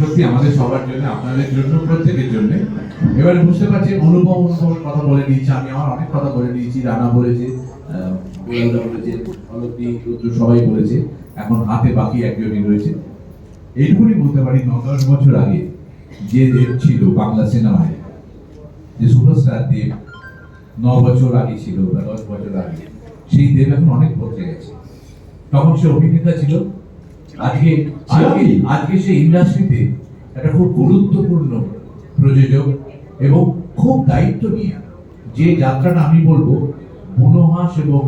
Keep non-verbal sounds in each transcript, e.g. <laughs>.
সত্যি আমাদের সবার জন্য, আপনাদের জন্য, প্রত্যেকের জন্য। এবারে বুঝতে পারছি অনুভব অনুভবের কথা বলে দিয়েছি আমি, আমার অনেক কথা বলে দিয়েছি রানা বলেছে বলেছে সবাই বলেছে, এখন হাতে বাকি একজনই রয়েছে। এইটুকুনি বলতে পারি, ন দশ বছর আগে যে দেব ছিল বাংলা সিনেমায়, যে সুপারস্টার দেব ন বছর আগে ছিল বা দশ বছর আগে, সেই দেব এখন অনেক বদলে গেছে। তখন সে অভিনেতা ছিল আজকে আজকে আজকে সেই ইন্ডাস্ট্রিতে একটা খুব গুরুত্বপূর্ণ প্রযোজক এবং খুব দায়িত্ব নিয়ে যে যাত্রাটা আমি বলব বনহাস এবং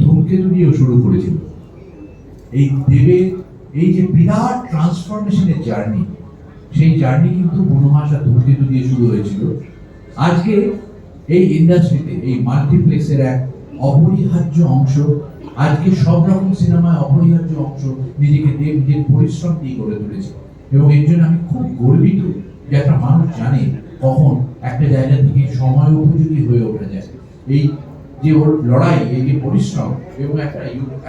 ধূমকেতু দিয়েও শুরু করেছিল। এই দেবের এই যে বিরাট ট্রান্সফরমেশনের জার্নি সেই জার্নি কিন্তু বনহাস আর ধূমকেতু দিয়ে শুরু হয়েছিল। আজকে এই ইন্ডাস্ট্রিতে এই মাল্টিপ্লেক্সের এক অপরিহার্য অংশ আজকে সব রকম সিনেমায় অপরিহার্য অংশ নিজেকে দেব নিজের পরিশ্রম দিয়ে গড়ে তুলেছে। এবং এর জন্য আমি খুব গর্বিত যে একটা মানুষ জানে কখন একটা জায়গা থেকে সময় উপযোগী হয়ে ওঠা যায়। এই যে ওর লড়াই, এই যে পরিশ্রম এবং একটা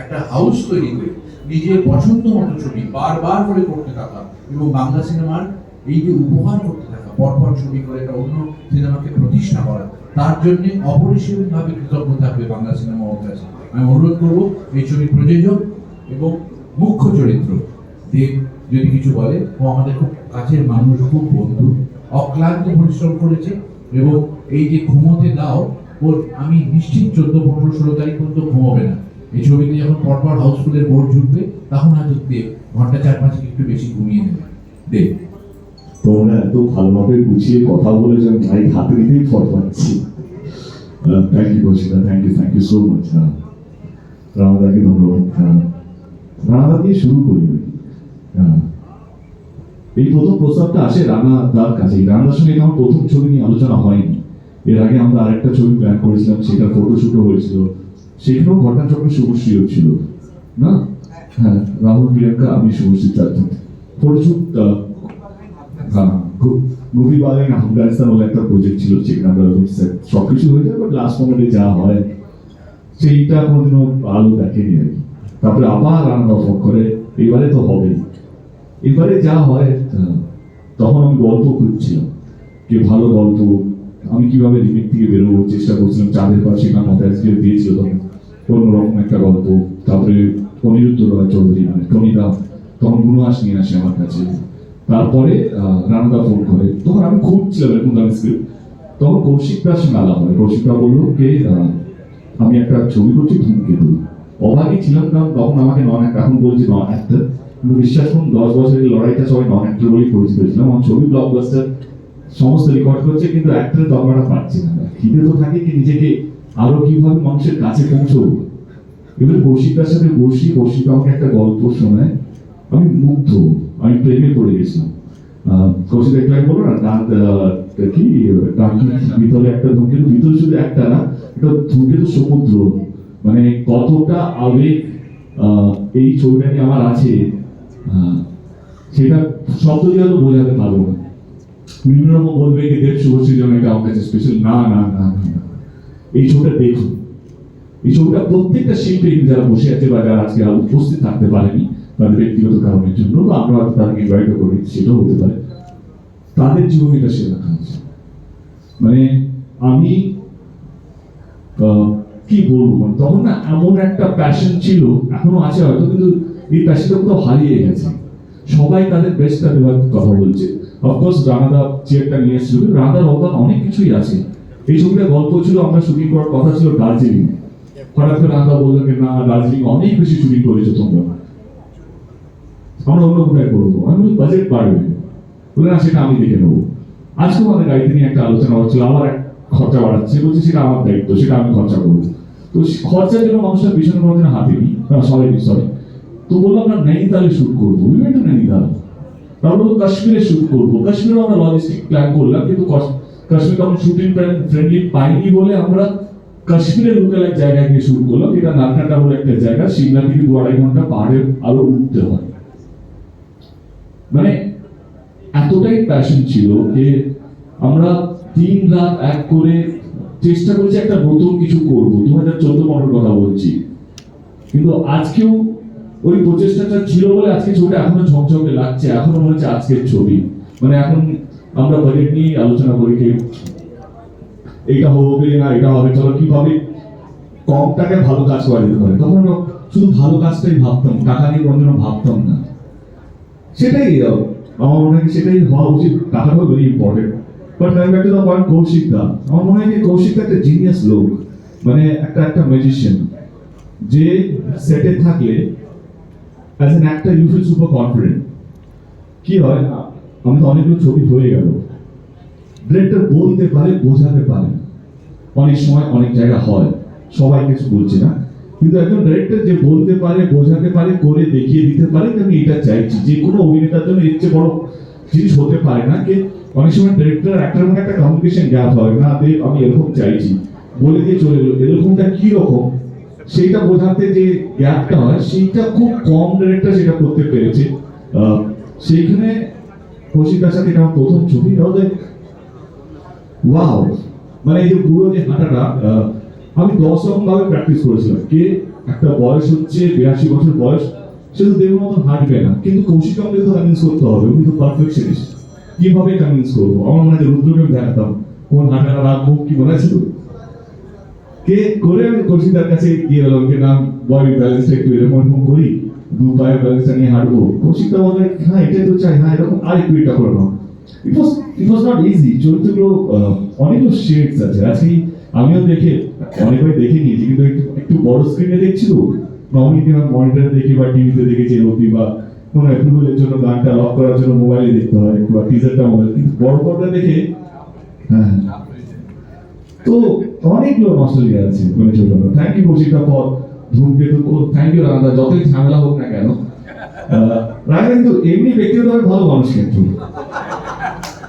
একটা হাউস তৈরি করে নিজের পছন্দ মতো ছবি বারবার করে করতে থাকা এবং বাংলা সিনেমার এই যে উপহার করতে থাকা, পরপর ছবি করে একটা অন্য সিনেমাকে প্রতিষ্ঠা করা, তার জন্য অপরিসীমভাবে কৃতজ্ঞ থাকবে বাংলা সিনেমা ওর কাছে আমি অনুরোধ করব, এই ছবির প্রযোজক এবং মুখ্য চরিত্র দেব যদি কিছু বলে, ও আমাদের খুব কাছের মানুষ, খুব বন্ধু, অক্লান্ত পরিশ্রম করেছে এবং এই যে ঘুমোতে দাও, ওর আমি নিশ্চিত চোদ্দ, পনেরো, ষোলো তারিখ পর্যন্ত ঘুমোবে না। এই ছবিতে যখন পরপর হাউসফুলের বোর্ড ঝুঁকবে, তখন হয়তো দেব ঘণ্টা চার, পাঁচ একটু বেশি ঘুমিয়ে নেবে। দেব। তোমরা এত ভালোভাবে গুছিয়ে কথা বলে যে মাইক হাতে নিতেই ফট পাচ্ছি thank you Kaushika thank you thank you so much রানাদাকে ধন্যবাদ। হ্যাঁ, রানাদা দিয়ে শুরু করি হ্যাঁ। এই প্রথম প্রস্তাবটা আসে রানা দার কাছে রানাদার সঙ্গে আমার প্রথম ছবি নিয়ে আলোচনা হয়নি। এর আগে আমরা আরেকটা ছবি প্ল্যান করেছিলাম সেটা ফটোশুটও হয়েছিল। সেখানেও ঘটনাচক্র শুভশ্রী ছিল। না? হ্যাঁ রাহুল প্রিয়াঙ্কা আমি শুভশ্রী চারজন। ফটোশুট হ্যাঁ গু- গুপি বাগান আফগানিস্তান বলে একটা প্রজেক্ট ছিল যেখানে আমরা সব কিছু হয়ে যায় বাট লাস্ট মোমেন্টে যা হয় সেইটা কোনোদিনও আলো দেখেনি আর কি। তারপরে আবার রান্না অফ করে এবারে তো হবেই। এবারে যা হয় তখন আমি গল্প খুঁজছিলাম যে ভালো গল্প আমি কীভাবে রিমেক থেকে বেরোবো চেষ্টা করছিলাম চাঁদের পাশে মতো আজকে দিয়েছিল অন্যরকম একটা গল্প তারপরে অনিরুদ্ধ রয় চৌধুরী মানে টনিদা তখন গুণাস নিয়ে আসে আমার কাছে। তারপরে রানাদা ফোন করে। তখন আমি খুঁজছিলাম এরকম দামি স্ক্রিপ্ট তখন কৌশিক দার সঙ্গে আলাপ হয়। কৌশিক দা বলল আহ, আমি একটা ছবি করছি ধূমকেতু অভাগী ছিলাম কারণ তখন আমাকে নন এখন বলছি নন অ্যাক্টর কিন্তু বিশ্বাস করুন দশ বছরের লড়াইটা সবাই নন অ্যাক্টর বলেই পরিচিত ছিলাম আমার ছবি ব্লকবাস্টার সমস্ত রেকর্ড করছে কিন্তু অ্যাক্টরের দরকারটা পাচ্ছি না। খিদে তো থাকে কি নিজেকে আরও কীভাবে মানুষের কাছে পৌঁছবো? এবার কৌশিকার সাথে বসি কৌশিক আমাকে একটা গল্প শোনায়। আমি মুগ্ধ আমি প্রেমে পড়ে গেছিলাম। কৌশিক একটা বলো না আহ, কি ডাকি ভিতরে একটা ধূমকেতু ভিতরে শুধু একটা না এটা ধূমকেতু সমুদ্র মানে কতটা আবেগ এই ছবিটা নিয়ে আমার আছে সেটা শব্দ দিয়ে হয়তো বোঝাতে পারব না। বিভিন্ন রকম বলবে যে দেব শুভশ্রী জন্য এটা আমার কাছে স্পেশাল না না না না। এই ছবিটা দেখুন। এই ছবিটা প্রত্যেকটা শিল্পী যারা বসে আছে বা যারা আজকে উপস্থিত থাকতে পারেনি, তাদের ব্যক্তিগত কারণের জন্য বা আমরা তাদেরকে ইনভাইট করি সেটাও হতে পারে। তাদের জীবনে এটা সে রাখা মানে আমি কি বলব? তখন না এমন একটা প্যাশন ছিল এখনও আছে হয়তো কিন্তু এই প্যাশনটা কোথাও হারিয়ে গেছে। সবাই তাদের বেস্টটা দেওয়ার কথা বলছে। অফকোর্স রানাদা চেয়ারটা নিয়ে এসেছিল রানাদার অবদান অনেক কিছুই আছে। এই ছবিটা গল্প ছিল আমরা শুটিং করার কথা ছিল দার্জিলিং হঠাৎ করে রানাদা বললেন যে, না দার্জিলিং অনেক বেশি শুটিং করেছ তোমরা। আমরা অন্য কোথায় করব? আমি বাজেট বাড়বে। বলে না সেটা আমি দেখে নেব। আজকে আমাদের গাড়িতে নিয়ে একটা আলোচনা হচ্ছিল আবার এক খরচা বাড়াচ্ছে। বলছে, সেটা আমার দায়িত্ব, সেটা আমি খরচা করব। তো খরচার জন্য মানুষটা ভীষণ কোনোদিন হাতে নি, সরি সরি। তো বললাম না নৈনিতালে শুট করব। টু নৈনিতাল। তারপর বলল কাশ্মীরে শুট করব। কাশ্মীরে আমরা লজিস্টিক প্ল্যান করলাম, কিন্তু কাশ্মীর তখন শুটিং ফ্রেন্ডলি পাইনি বলে আমরা কাশ্মীরের লোকাল এক জায়গায় গিয়ে শুট করলাম। যেটা নারকাটা বলে একটা জায়গা, সিমলা থেকে দু আড়াই ঘণ্টা পাহাড়ে আরও উঠতে হয়। মানে এতটাই প্যাশন ছিল যে আমরা দিন রাত এক করে চেষ্টা করেছি একটা নতুন কিছু করব দু হাজার চোদ্দ পনেরোর কথা বলছি। কিন্তু আজকেও ওই প্রচেষ্টাটা ছিল বলে আজকে ছবিটা এখনও ঝকঝকে লাগছে, এখনও মনে হচ্ছে আজকের ছবি। মানে এখন আমরা বাজেট নিয়ে আলোচনা করি কি এটা হবে না, এটা হবে, চলো কীভাবে কম টাকায় ভালো কাজ করা যেতে পারে। তখন শুধু ভালো কাজটাই ভাবতাম, টাকা নিয়ে কোনোদিনও ভাবতাম না। সেটাই, আমার মনে হয় সেটাই হওয়া উচিত, টাকাটাও ভেরি ইম্পর্টেন্ট বাট আমি back to the point Kaushik da আমার মনে হয় কৌশিক দা একটা জিনিয়াস লোক মানে একটা একটা ম্যাজিশিয়ান যে সেটে থাকলে as an actor you feel super confident কি হয়? আমাদের অনেকগুলো ছবি হয়ে গেল। ডিরেক্টর বলতে পারে, বোঝাতে পারে। অনেক সময় অনেক জায়গা হয়। সবাই কিছু বলছে না। কিন্তু একজন ডাইরেক্টর যে বলতে পারে, বোঝাতে পারে, করে দেখিয়ে দিতে পারে আমি এটা চাইছি। যে কোনো অভিনেতার জন্য এর চেয়ে বড় জিনিস হতে পারে না, যে অনেক সময় ডাইরেক্টর একটার মধ্যে একটা কমিউনিকেশন গ্যাপ হয়, না, দেব, আমি এরকম চাইছি, বলে দিয়ে চলে গেলো এরকমটা কি রকম? সেইটা বোঝাতে যে গ্যাপটা হয়, সেইটা খুব কম ডাইরেক্টর সেটা করতে পেরেছে। সেইখানে কৌশিকার সাথে এটা প্রথম ছবি তাহলে ওয়াও মানে এই যে পুরো যে হাঁটাটা আমি দশ রকম ভাবে প্র্যাকটিস করেছিলাম। কে একটা বয়স হচ্ছে, বিরাশি বছর বয়স, সে তো দেবের মতন হাঁটবে না। কিন্তু কৌশিক আমাকে তো করতে হবে, উনি তো পারফেকশনিস্ট কীভাবে কনভিন্স করব? আমার মনে হয় রুদ্রকে দেখাতাম কোন হাঁটাটা রাখব কি মনে আছে কে করে আমি কাছে গিয়ে বডি ব্যালেন্সটা একটু এরকম এরকম করি, দু পায়ের ব্যালেন্সটা নিয়ে হাঁটবো। বলে হ্যাঁ এটাই তো চাই হ্যাঁ এরকম আর একটু এটা করে ইট ওয়াজ ইট নট ইজি চরিত্রগুলো অনেকগুলো শেডস আছে। আজকে আমিও দেখে, অনেকবার দেখে নিয়েছি, কিন্তু একটু একটু বড় স্ক্রিনে দেখছি তো। নর্মালি কিনা মনিটরে দেখি বা টিভিতে দেখেছি রবি বা জন্য গানটা লক করার জন্য মোবাইলে দেখতে হয় বা টিজারটা মোবাইল কিন্তু বড় পর্দা দেখে হ্যাঁ। তো আছে মানে ছোট thank you কৌশিকটা for Dhumketu thank you Rana যতই ঝামেলা হোক না কেন রানা কিন্তু এমনি ব্যক্তিগতভাবে ভালো মানুষ কিন্তু।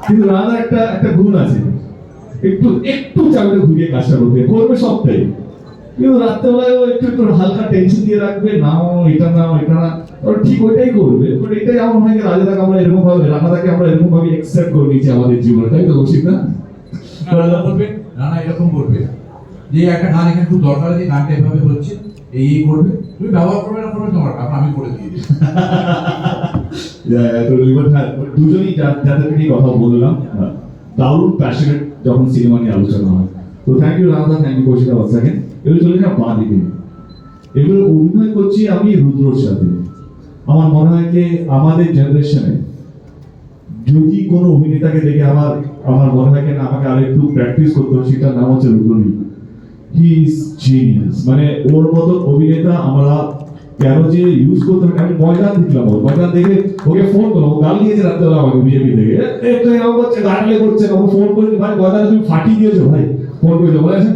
কিন্তু রানা একটা একটা গুণ আছে। একটু একটু চাপে ঘুরিয়ে কাজটা করতে করবে সবটাই। কিন্তু রাত্রেবেলায় একটু একটু হালকা টেনশন দিয়ে রাখবে নাও এটা নাও এটা না ওর ঠিক ওইটাই করবে বাট এটাই এমন হয় যে রাজাদাকে আমরা এরকম ভাবে রানাদাকে আমরা এরকম ভাবে অ্যাকসেপ্ট করে নিয়েছি আমাদের জীবনে তাই তো কৌশিক না? রানা বলবে রানা এরকম করবে যে একটা গান এখানে খুব দরকার আছে গানটা এভাবে হচ্ছে এই এই করবে। তুমি ব্যবহার করবে না করবে তোমার ব্যাপার, আমি করে দিয়ে. <laughs> হ্যাঁ, দুজনেই যা- নিয়ে কথা বললাম আহ, দারুণ প্যাশনেট যখন সিনেমা নিয়ে আলোচনা হয়। তো thank you Radha thank you Kaushika one second এগুলো চলে না বাঁ দিকে। এগুলো অভিনয় করছি আমি রুদ্রর সাথে। আমার মনে হয় যে আমাদের জেনারেশনে যদি কোনো অভিনেতাকে দেখে আমার আমার মনে হয় আমাকে একটু প্র্যাকটিস করতে হবে, সেটার নাম হচ্ছে হি ইজ জিনিয়াস মানে ওর মতো অভিনেতা আমরা কেন যে ইউজ করতে হবে, আমি ময়দান দেখলাম ওর ময়দান দেখে ওকে ফোন করলাম। ও গাল দিয়েছে রাত্রেবেলা আমাকে বিজেপি থেকে এরকম করছে গাড়লে করছে ফোন করে ভাই, ময়দানে তুমি ফাটিয়ে দিয়েছ ভাই। ফোন করেছ। বলেছে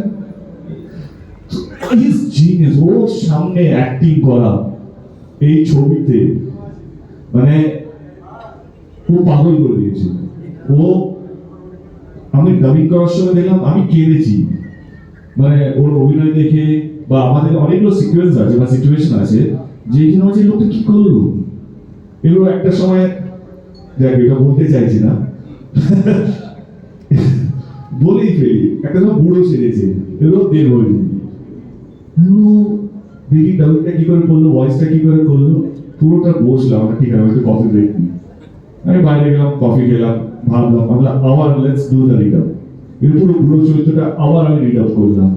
হিজ জিনিয়াস ওর সামনে অ্যাক্টিং করা এই ছবিতে। মানে ও পাগল করে দিয়েছে। ও, আমি ডাবিং করার সময় দেখলাম, আমি কেঁদেছি। মানে ওর অভিনয় দেখে বা আমাদের অনেকগুলো সিকুয়েন্স আছে বা সিচুয়েশন আছে, যে এখানে হচ্ছে এই লোকটা কি করল? এগুলো একটা সময়, দেখ, এটা বলতে চাইছি না। বলেই ফেলি। একটা সময় বুড়ো সেরেছে এগুলো দেড় হয়ে দেখি ডাবিংটা কি করে করল ভয়েসটা কি করে করল পুরোটা বসলাম, আমরা ঠিক আছে কফি ব্রেক নিই। আমি বাইরে গেলাম কফি খেলাম, ভাবলাম, আমরা আবার let's do the read up পুরো পুরো চরিত্রটা আবার আমি রিড আপ করলাম।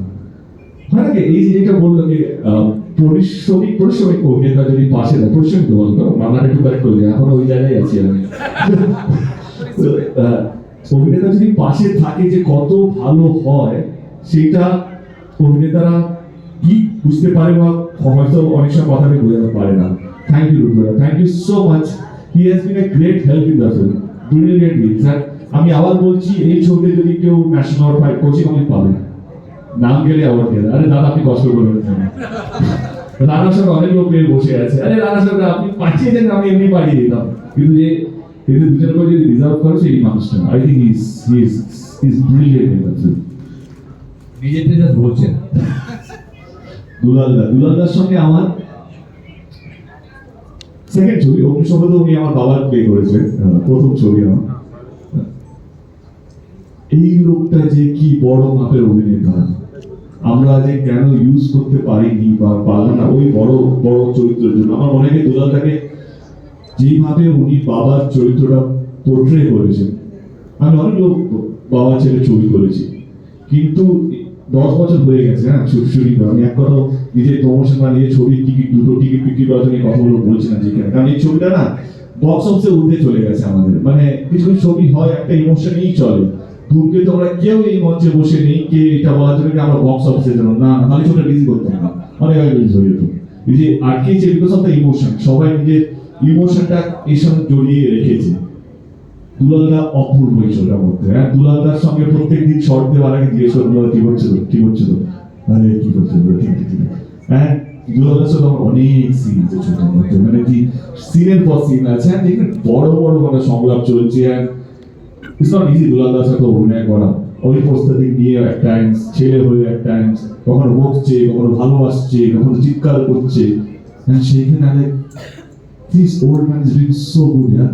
হয় না? এই যে যেটা বলল যে পরিশ্রমিক পরিশ্রমিক অভিনেতা যদি পাশে দেয় পরিশ্রমিক তো বলতো বাংলাটা একটু কারেক্ট করে এখন ওই জায়গায় আছি আমি। অভিনেতা যদি পাশে থাকে যে কত ভালো হয়, সেটা অভিনেতারা কি বুঝতে পারে বা হয়তো অনেক সময় কথাতে বোঝাতে পারে না। Thank you Rudra thank you so much he has been a great help in the film brilliantly sir আমি আবার বলছি, এই ছবিতে যদি কেউ ন্যাশনাল ফাইট কোচিং আমি পাবেন নাম গেলে আবার গেলে আরে দাদা, আপনি কষ্ট করবেন না রানার সঙ্গে অনেক লোক পেয়ে বসে আছে। আরে রানার সঙ্গে আপনি পাঠিয়ে দেন, আমি এমনি পাঠিয়ে দিতাম। কিন্তু যে, কিন্তু দুজনের করে যদি রিজার্ভ করে, সেই মানুষটা I think is is is brilliant in the film নিজেতে just বলছেন। দুলালদা। দুলালদার সঙ্গে আমার সেকেন্ড ছবি উনি আমার বাবার প্লে প্রথম ছবি আমার। এই লোকটা যে কি বড় মাপের অভিনেতা। আমরা যে কেন ইউজ করতে পারিনি বা পারলাম না, ওই বড় বড় চরিত্রের জন্য। আমার মনে হয় দুলালটাকে যেইভাবে উনি বাবার চরিত্রটা পোর্ট্রে করেছেন, আমি অনেক লোক বাবা ছেলে ছবি করেছি, কিন্তু দশ বছর হয়ে গেছে হ্যাঁ শুটিং আমি এক কথা নিজের প্রমোশন বা নিজের ছবির টিকিট দুটো টিকিট বিক্রি করার জন্য কথাগুলো বলছি না যেখানে। কারণ এই ছবিটা না বক্স অফিসে উঠতে চলে গেছে আমাদের। মানে কিছু কিছু ছবি হয়, একটা ইমোশনেই চলে। ধূমকে তোমরা কেউ এই মঞ্চে বসে নেই, কে এটা বলার জন্য আমরা বক্স অফিসে যেন না তাহলে ছবিটা রিলিজ করতাম না অনেক আগে রিলিজ হয়ে যেত। এই যে আটকেছে বিকজ অফ দ্য ইমোশন সবাই নিজের ইমোশনটা এর সঙ্গে জড়িয়ে রেখেছে। দুলালদা অপূর্ব এই ছবিটার মধ্যে। হ্যাঁ দুলালদার সঙ্গে প্রত্যেক দিন শর্ট দেওয়ার আগে জিজ্ঞেস করে দুলাল কি করছে তো কি করছে তো আরে, কি করছে তো ঠিক ঠিক। হ্যাঁ দুলালদার সাথে অনেক সিন মধ্যে। মানে কি সিনের পর সিন আছে। হ্যাঁ যেখানে বড় বড় মানে সংলাপ চলছে। হ্যাঁ ইটস নট ইজি দুলালদার সাথে অভিনয় করা। ওই প্রস্তুতি নিয়ে এক টাইমস ছেলে হয়ে এক টাইমস কখনো বকছে, কখনো ভালোবাসছে, কখনো চিৎকার করছে। হ্যাঁ সেইখানে আরে this old man is so good হ্যাঁ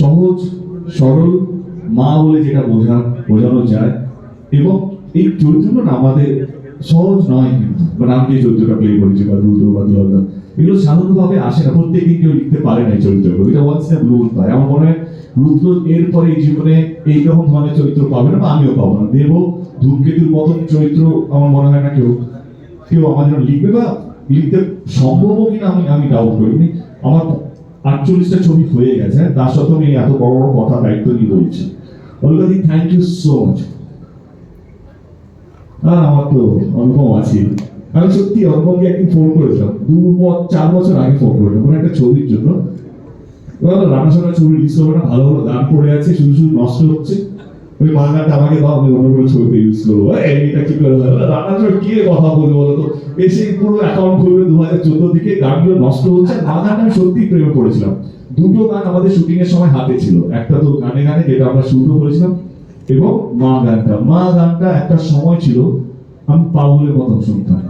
সহজ, সরল, মা বলে যেটা বোঝা, বোঝানো যায়। এবং এই চরিত্রগুলো আমাদের সহজ নয় কিন্তু। মানে আমি চরিত্রটা প্লে করেছি, বা রুদ্র বা দুলালদা এগুলো সাধারণভাবে আসে না, প্রত্যেকদিন কেউ লিখতে পারে না এই চরিত্রগুলো এটা ওয়ান্স ইন ব্লু পায় আমার মনে হয় রুদ্র এরপরে এই জীবনে এইরকম ধরনের চরিত্র পাবে না, বা আমিও পাবো না। দেব ধূমকেতুর মতন চরিত্র আমার মনে হয় না কেউ কেউ আমার জন্য লিখবে বা লিখতে সম্ভবও কিনা আমি আমি ডাউট করি আমার আটচল্লিশটা ছবি হয়ে গেছে, তার সত্ত্বেও আমি এত বড় বড় কথা দায়িত্ব নিয়ে বলছি। অলকাদি থ্যাংক ইউ সো মাচ আমার তো অনুপম আছে। আমি সত্যি অনুপমকে একদিন ফোন করেছিলাম, দু চার বছর আগে ফোন করেছিলাম কোনো একটা ছবির জন্য। রানা সোনার ছবি রিলিজ না, ভালো ভালো গান পড়ে আছে, শুধু শুধু নষ্ট হচ্ছে। ওই বাংলাটা আমাকে দাও আমি অন্য কোনো ছবিতে ইউজ করব। এই, এটা কি করে হয় রানা সোনার কি কথা বলবে বলো তো? এসে পুরো অ্যাকাউন্ট খুলবে দু হাজার চোদ্দ দিকে গানগুলো নষ্ট হচ্ছে। বাংলাটা আমি সত্যি প্রেমে পড়েছিলাম। দুটো গান আমাদের শুটিং এর সময় হাতে ছিল। একটা তো গানে গানে যেটা আমরা শুরু করেছিলাম। এবং মা গানটা। মা গানটা একটা সময় ছিল আমি পাগলের মতন শুনতাম।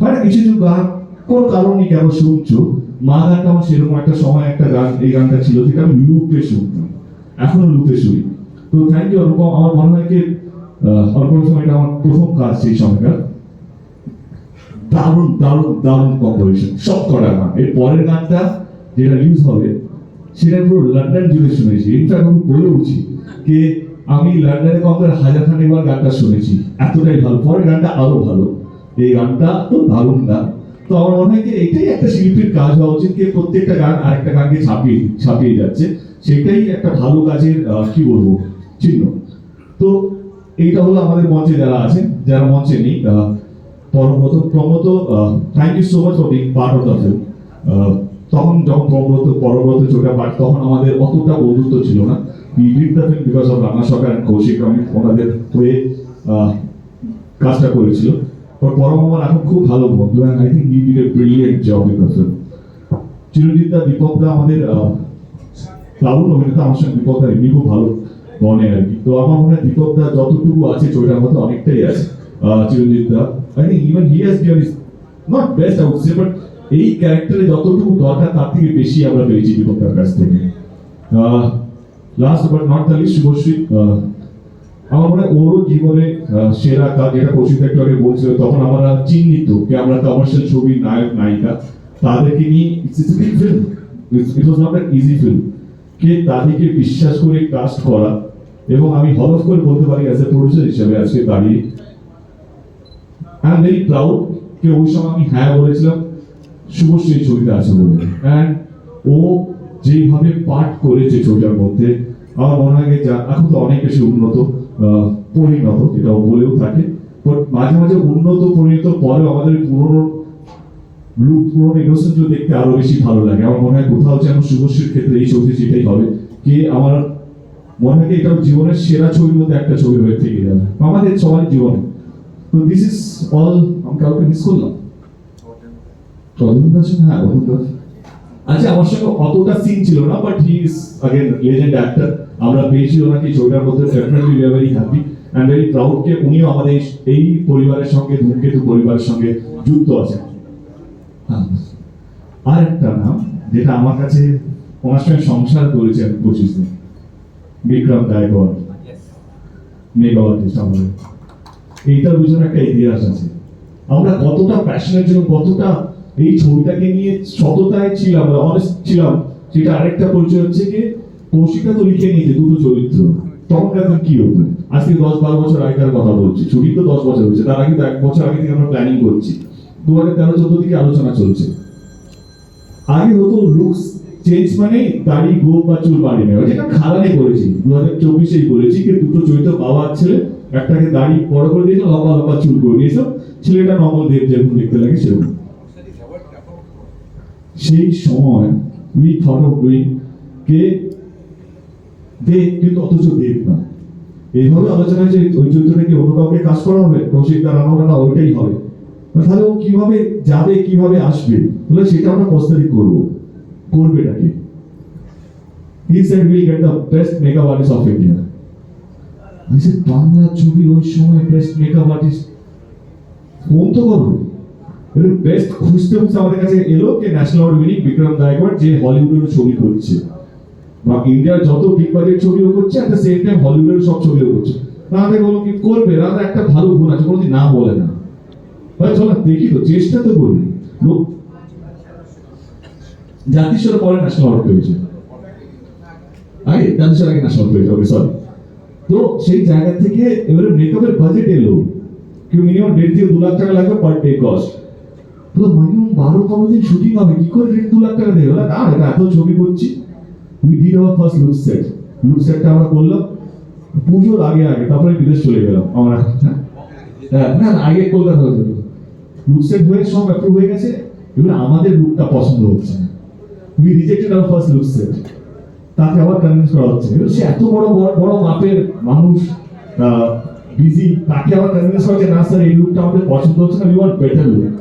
হয় না কিছু কিছু গান কোন কারণে কেন শুনছো? মা গানটা আমার সেরকম একটা সময় একটা গান এই গানটা ছিল যেটা আমি লুপে শুনতাম। এখনও লুপে শুনি। তো থ্যাংক ইউ অনুপম আমার মনে হয় কি অনুপম সময়টা আমার প্রথম কাজ সেই সময়কার দারুণ দারুণ দারুণ কম্পোজিশন সব করা গান। এর পরের গানটা যেটা রিলিজ হবে, সেটা পুরো লন্ডন জুড়ে শুনেছি। ইনফ্যাক্ট আমি বলে উচিত যে, আমি লন্ডনে কমপের হাজার খানেকবার গানটা শুনেছি। এতটাই ভালো। পরের গানটা আরও ভালো। এই গানটা তো দারুণ গান তো আমার মনে হয় যে, এটাই একটা শিল্পীর কাজ হওয়া উচিত যে, প্রত্যেকটা গান আরেকটা গানকে ছাপিয়ে ছাপিয়ে যাচ্ছে। সেটাই একটা ভালো কাজের কি বলব? চিহ্ন তো এইটা হলো আমাদের মঞ্চে যারা আছেন, যারা মঞ্চে নেই Parambrata Pramata thank you so much for being part of the film তখন যখন প্রমব্রত পরব্রত চোখা পাঠ, তখন আমাদের অতটা বন্ধুত্ব ছিল না। We film because of Rana Sarkar Kaushik আমি ওনাদের হয়ে কাজটা করেছিল। পরম আমার এখন খুব ভালো বন্ধু and I think you did a brilliant job in the film Chiranjit da আমাদের দারুণ অভিনেতা, আমার সঙ্গে দীপক দা এমনি খুব ভালো বনে আর কি তো আমার মনে হয় দীপক দা যতটুকু আছে ছবিটার মধ্যে অনেকটাই আছে। Chiranjit da I think even he has given is not best I would say but এই ক্যারেক্টারে যতটুকু দরকার, তার থেকে বেশি আমরা পেয়েছি দীপক দার কাছ থেকে। Last but not the Subhashree আমার মনে হয় ওরও জীবনে সেরা কাজ যেটা কৌশিক একটু আগে বলছিল, তখন আমরা চিহ্নিত যে আমরা কমার্শিয়াল ছবির নায়ক, নায়িকা, তাদেরকে নিয়ে ইজি ফিল্ম কে তাদেরকে বিশ্বাস করে কাস্ট করা এবং আমি হলফ করে বলতে পারি অ্যাজ এ প্রডিউসার হিসেবে আজকে দাঁড়িয়ে। আই এম ভেরি প্রাউড যে ওই সময় আমি হ্যাঁ বলেছিলাম, শুভশ্রী ছবিতে আছে বলে। অ্যান্ড ও যেভাবে পাঠ করেছে ছবিটার মধ্যে, আমার মনে হয় যে যা- এখন তো অনেক বেশি উন্নত পরিণত এটা ও বলেও থাকে। বাট মাঝে মাঝে উন্নত, পরিণত, পরেও আমাদের পুরনো লুক পুরনো ইনোসেন্ট দেখতে আরও বেশি ভালো লাগে। আমার মনে হয় কোথাও যেন শুভশ্রীর ক্ষেত্রে এই ছবিতে সেটাই হবে। কে আমার মনে হয় এটা জীবনের সেরা ছবির মধ্যে একটা ছবি হয়ে থেকে যাবে আমাদের সবার জীবনে। তো দিস ইজ অল আমি কাউকে মিস করলাম। হ্যাঁ, আচ্ছা আমার সঙ্গে অতটা সিন ছিল না but he is again legend actor আমরা পেয়েছি ওনাকে ছবিটার মধ্যে definitely we are very happy and very proud কে উনিও আমাদের এই পরিবারের সঙ্গে, ধূমকেতু পরিবারের সঙ্গে যুক্ত আছেন। হ্যাঁ। আর একটা নাম, যেটা আমার কাছে ওনার সঙ্গে সংসার করেছেন পঁচিশ দিন। বিক্রম গায়কোয়াড় আর্টিস্ট আমাদের এইটার পিছনে একটা ইতিহাস আছে। আমরা কতটা প্যাশনের জন্য কতটা এই ছবিটাকে নিয়ে সততায় ছিলাম অনেস্ট ছিলাম সেটা আরেকটা পরিচয় হচ্ছে কি কৌশিকা তো লিখে নিয়েছে দুটো চরিত্র। তখন এখন কি হতো? আজকে দশ বারো বছর আগেকার কথা বলছি ছুটি তো দশ বছর হয়েছে তার আগে তো এক বছর আগে থেকে আমরা প্ল্যানিং করছি। দু হাজার তেরো চোদ্দ থেকে আলোচনা চলছে। আগে হতো লুকস চেঞ্জ মানে দাড়ি, গোপ বা চুল বাড়ি নেওয়া। যেটা খারানে করেছি দু হাজার চব্বিশেই করেছি কি দুটো চরিত্র বাবা আর ছেলে একটাকে দাড়ি বড় করে দিয়েছে, লম্বা লম্বা চুল করে দিয়েছে ছেলেটা নর্মাল দেব, যেরকম দেখতে লাগে সেরকম। সেই সময় উই থট অফ ডুইং কে? দেব, কিন্তু অথচ দেব না। এইভাবে আলোচনা যে ওই চরিত্রটাকে অন্য কাউকে কাজ করা হবে? কৌশিক দা রানা রানা ওইটাই হবে। তাহলে ও কীভাবে যাবে, কীভাবে আসবে? বলে সেটা আমরা প্রস্তাবিত করব। করবেটাকে he said will get the best makeup artist of India আমি সে বাংলা ছবি ওই সময় বেস্ট মেকআপ আর্টিস্ট ফোন তো করো। বেস্ট খুঁজতে খুঁজতে আমাদের কাছে এলো কে national award winning Bikram Gaikwad যে হলিউডের ছবি করছে। বা ইন্ডিয়ার যত বিগ বাজেট ছবিও করছে অ্যাট দ্য সেম টাইম হলিউডের সব ছবিও করছে। রাধা বলো কি করবে? রাধা একটা ভালো গুণ আছে, কোনোদিন না বলে না। ভাই, চলো দেখি তো, চেষ্টা তো করি। লোক জাতিস্বর পরে ন্যাশনাল অ্যাওয়ার্ড পেয়েছে আগে জাতিস্বর আগে ন্যাশনাল পেয়েছে ওকে সরি তো সেই জায়গা থেকে এবারে মেকআপের বাজেট এলো। কেউ মিনিমাম দেড় থেকে দু লাখ টাকা লাগবে পার ডে কস্ট তো মিনিমাম বারো পনেরো দিন শুটিং হবে কি করে দেড় দু লাখ টাকা দেবে? না এটা এত ছবি করছি। We did our first look set look সেটটা আমরা করলাম। পুজোর আগে আগে তারপরে বিদেশ চলে গেলাম আমরা। হ্যাঁ? না, আগে কলকাতা হয়েছিল লুক সেট হয়ে সব অ্যাপ্রুভ হয়ে গেছে। এবার আমাদের লুকটা পছন্দ হচ্ছে না। We rejected our first look set তাকে আবার কনভিন্স করা হচ্ছে। সে এত বড় বড় মাপের মানুষ বিজি তাকে আবার কনভিন্স করা না স্যার এই লুকটা আমাদের পছন্দ হচ্ছে না উই ওয়ান্ট বেটার লুক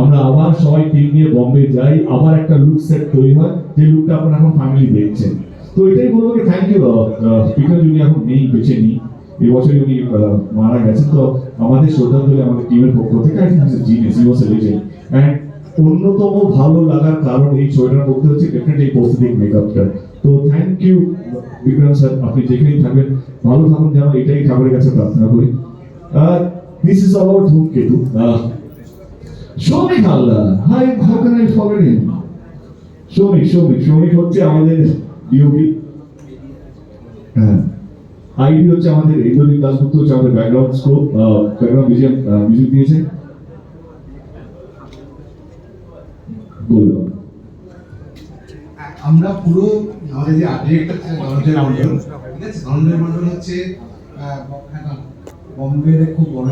আমরা আবার সবাই টিম নিয়ে বম্বে যাই, আবার একটা লুক সেট তৈরি হয়, যে লুকটা আপনারা এখন ফ্যামিলি দেখছেন। তো এটাই বলব কি থ্যাংক ইউ স্পিকার উনি এখন নেই বেঁচে নেই, এই বছরই উনি মারা গেছেন। তো আমাদের শ্রদ্ধাঞ্জলি আমাদের টিমের পক্ষ থেকে I think genius he was a legend and অন্যতম ভালো লাগার কারণ এই ছবিটার মধ্যে হচ্ছে ডেফিনেটলি প্রস্থেটিক মেকআপটা তো থ্যাংক ইউ বিক্রম স্যার আপনি যেখানেই থাকবেন, ভালো থাকুন যেন, এটাই ঠাকুরের কাছে প্রার্থনা করি। This is all out Dhumketu Shramik Haldar hi how can I forget him Shramik Shramik Shramik হচ্ছে আমাদের ডিওপি হ্যাঁ আইডি হচ্ছে আমাদের ইন্দ্রজিৎ দাসগুপ্ত হচ্ছে আমাদের background scope background museum music দিয়েছে বলুন আমরা পুরো আমাদের যে আর্টিটেক্ট আছে ধনঞ্জয় মন্ডল ঠিক আছে? ধনঞ্জয় মন্ডল হচ্ছে বম্বের খুব বড়